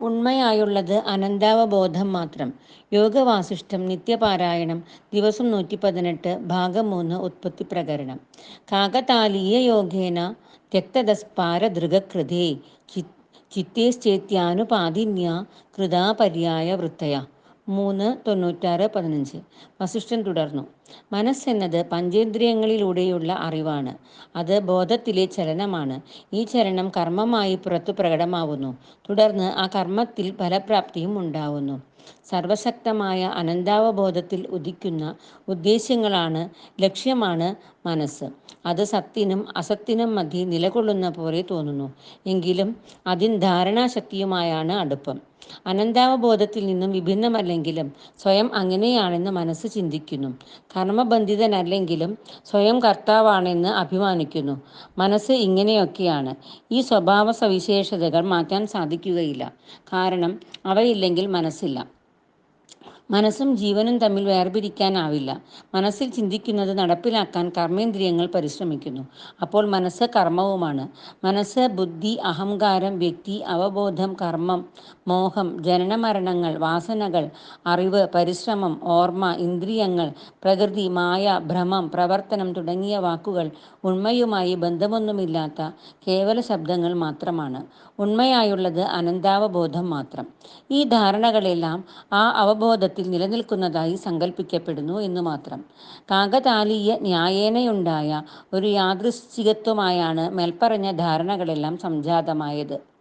ഉണ്മയായുള്ളത് അനന്താവബോധം മാത്രം. യോഗവാസിഷ്ഠം നിത്യപാരായണം ദിവസം നൂറ്റി പതിനെട്ട് ഭാഗം മൂന്ന് ഉത്പത്തി പ്രകരണം കാകതാലീയ യോഗേന ത്യക്തതഃ ചിത്തേശ്ചേത്യാനുപാതിന്യ കൃതാപര്യായ പര്യായവൃത്തയ മൂന്ന് തൊണ്ണൂറ്റാറ് പതിനഞ്ച് വസിഷ്ഠൻ തുടർന്നു. മനസ്സെന്നത് പഞ്ചേന്ദ്രിയങ്ങളിലൂടെയുള്ള അറിവാണ്. അത് ബോധത്തിലെ ചലനമാണ്. ഈ ചലനം കർമ്മമായി പുറത്തു പ്രകടമാവുന്നു. തുടർന്ന് ആ കർമ്മത്തിൽ ഫലപ്രാപ്തിയും ഉണ്ടാവുന്നു. സർവശക്തമായ അനന്താവബോധത്തിൽ ഉദിക്കുന്ന ഉദ്ദേശ്യങ്ങളാണ് ലക്ഷ്യമാണ് മനസ്സ്. അത് സത്തിനും അസത്തിനും മധ്യേ നിലകൊള്ളുന്ന പോലെ തോന്നുന്നു. എങ്കിലും അതിൻ ധാരണാശക്തിയുമായാണ് അടുപ്പം. അനന്താവബോധത്തിൽ നിന്നും വിഭിന്നമല്ലെങ്കിലും സ്വയം അങ്ങനെയാണെന്ന് മനസ്സ് ചിന്തിക്കുന്നു. കർമ്മബന്ധിതനല്ലെങ്കിലും സ്വയം കർത്താവാണെന്ന് അഭിമാനിക്കുന്നു. മനസ്സ് ഇങ്ങനെയൊക്കെയാണ്. ഈ സ്വഭാവ സവിശേഷതകൾ മാറ്റാൻ സാധിക്കുകയില്ല. കാരണം അവയില്ലെങ്കിൽ മനസ്സില്ല. മനസ്സും ജീവനും തമ്മിൽ വേർപിരിക്കാനാവില്ല. മനസ്സിൽ ചിന്തിക്കുന്നത് നടപ്പിലാക്കാൻ കർമ്മേന്ദ്രിയങ്ങൾ പരിശ്രമിക്കുന്നു. അപ്പോൾ മനസ്സ് കർമ്മവുമാണ്. മനസ്സ് ബുദ്ധി, അഹങ്കാരം വ്യക്തി, അവബോധം, കർമ്മം, മോഹം, ജനനമരണങ്ങൾ, വാസനകൾ, അറിവ്, പരിശ്രമം, ഓർമ്മ, ഇന്ദ്രിയങ്ങൾ, പ്രകൃതി, മായ, ഭ്രമം, പ്രവർത്തനം തുടങ്ങിയ വാക്കുകൾ ഉണ്മയുമായി ബന്ധമൊന്നുമില്ലാത്ത കേവല ശബ്ദങ്ങൾ മാത്രമാണ്. ഉണ്മയായുള്ളത് അനന്താവബോധം മാത്രം. ഈ ധാരണകളെല്ലാം ആ അവബോധത്തിൽ നിലനിൽക്കുന്നതായി സങ്കല്പിക്കപ്പെടുന്നു എന്നുമാത്രം. കാകതാലീയ ന്യായേനയുണ്ടായ ഒരു യാദൃശ്ചികത്വമായാണ് മേൽപ്പറഞ്ഞ ധാരണകളെല്ലാം സംജാതമായത്.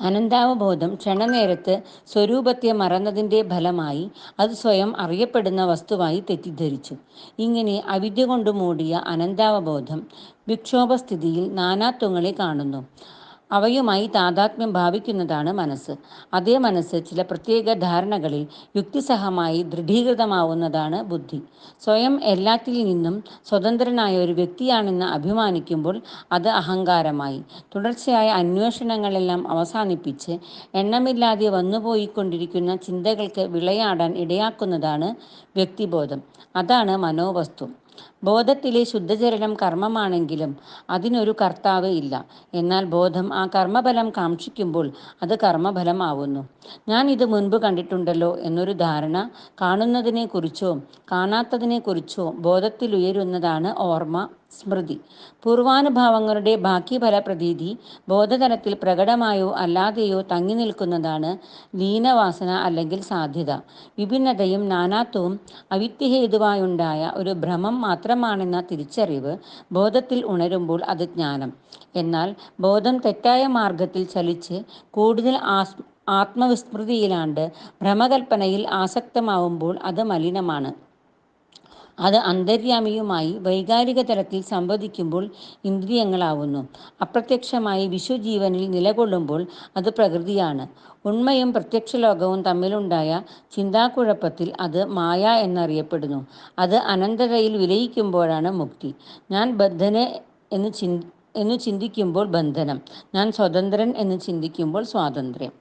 അനന്താവബോധം ക്ഷണനേരത്ത് സ്വരൂപത്തെ മറന്നതിന്റെ ഫലമായി അത് സ്വയം അറിയപ്പെടുന്ന വസ്തുവായി തെറ്റിദ്ധരിച്ചു. ഇങ്ങനെ അവിദ്യ കൊണ്ട് മൂടിയ അനന്താവബോധം വിക്ഷോഭസ്ഥിതിയിൽ നാനാത്വങ്ങളെ കാണുന്നു. അവയുമായി താതാത്മ്യം ഭാവിക്കുന്നതാണ് മനസ്സ്. അതേ മനസ്സ് ചില പ്രത്യേക ധാരണകളിൽ യുക്തിസഹമായി ദൃഢീകൃതമാവുന്നതാണ് ബുദ്ധി. സ്വയം എല്ലാത്തിൽ നിന്നും സ്വതന്ത്രനായ ഒരു വ്യക്തിയാണെന്ന് അഭിമാനിക്കുമ്പോൾ അത് അഹങ്കാരമായി. തുടർച്ചയായ അന്വേഷണങ്ങളെല്ലാം അവസാനിപ്പിച്ച് എണ്ണമില്ലാതെ വന്നുപോയിക്കൊണ്ടിരിക്കുന്ന ചിന്തകൾക്ക് വിളയാടാൻ ഇടയാക്കുന്നതാണ് വ്യക്തിബോധം. അതാണ് മനോവസ്തു. ബോധത്തിലെ ശുദ്ധചരണം കർമ്മമാണെങ്കിലും അതിനൊരു കർത്താവ് ഇല്ല. എന്നാൽ ബോധം ആ കർമ്മഫലം കാക്ഷിക്കുമ്പോൾ അത് കർമ്മഫലമാവുന്നു ഞാൻ ഇത് മുൻപ് കണ്ടിട്ടുണ്ടല്ലോ എന്നൊരു ധാരണ കാണുന്നതിനെക്കുറിച്ചോ കാണാത്തതിനെക്കുറിച്ചോ ബോധത്തിലുയരുന്നതാണ് ഓർമ്മ, സ്മൃതി. പൂർവാനുഭാവങ്ങളുടെ ബാക്കി ഫലപ്രതീതി ബോധതലത്തിൽ പ്രകടമായോ അല്ലാതെയോ തങ്ങി നിൽക്കുന്നതാണ് ലീനവാസന അല്ലെങ്കിൽ സാധ്യത. വിഭിന്നതയും നാനാത്വവും അവിത്യഹേതുവായുണ്ടായ ഒരു ഭ്രമം മാത്രമാണെന്ന തിരിച്ചറിവ് ബോധത്തിൽ ഉണരുമ്പോൾ അത് ജ്ഞാനം. എന്നാൽ ബോധം തെറ്റായ മാർഗത്തിൽ ചലിച്ച് കൂടുതൽ ആത്മവിസ്മൃതിയിലാണ്ട് ഭ്രമകൽപ്പനയിൽ ആസക്തമാവുമ്പോൾ അത് മലിനമാണ്. അത് അന്തര്യാമിയുമായി വൈകാരിക തലത്തിൽ സംവദിക്കുമ്പോൾ ഇന്ദ്രിയങ്ങളാവുന്നു. അപ്രത്യക്ഷമായി വിശ്വജീവനിൽ നിലകൊള്ളുമ്പോൾ അത് പ്രകൃതിയാണ്. ഉണ്മയും പ്രത്യക്ഷലോകവും തമ്മിലുണ്ടായ ചിന്താക്കുഴപ്പത്തിൽ അത് മായ എന്നറിയപ്പെടുന്നു. അത് അനന്തതയിൽ വിലയിക്കുമ്പോഴാണ് മുക്തി. ഞാൻ ബദ്ധന് എന്ന് ചിന്തിക്കുമ്പോൾ ബന്ധനം. ഞാൻ സ്വതന്ത്രൻ എന്ന് ചിന്തിക്കുമ്പോൾ സ്വാതന്ത്ര്യം.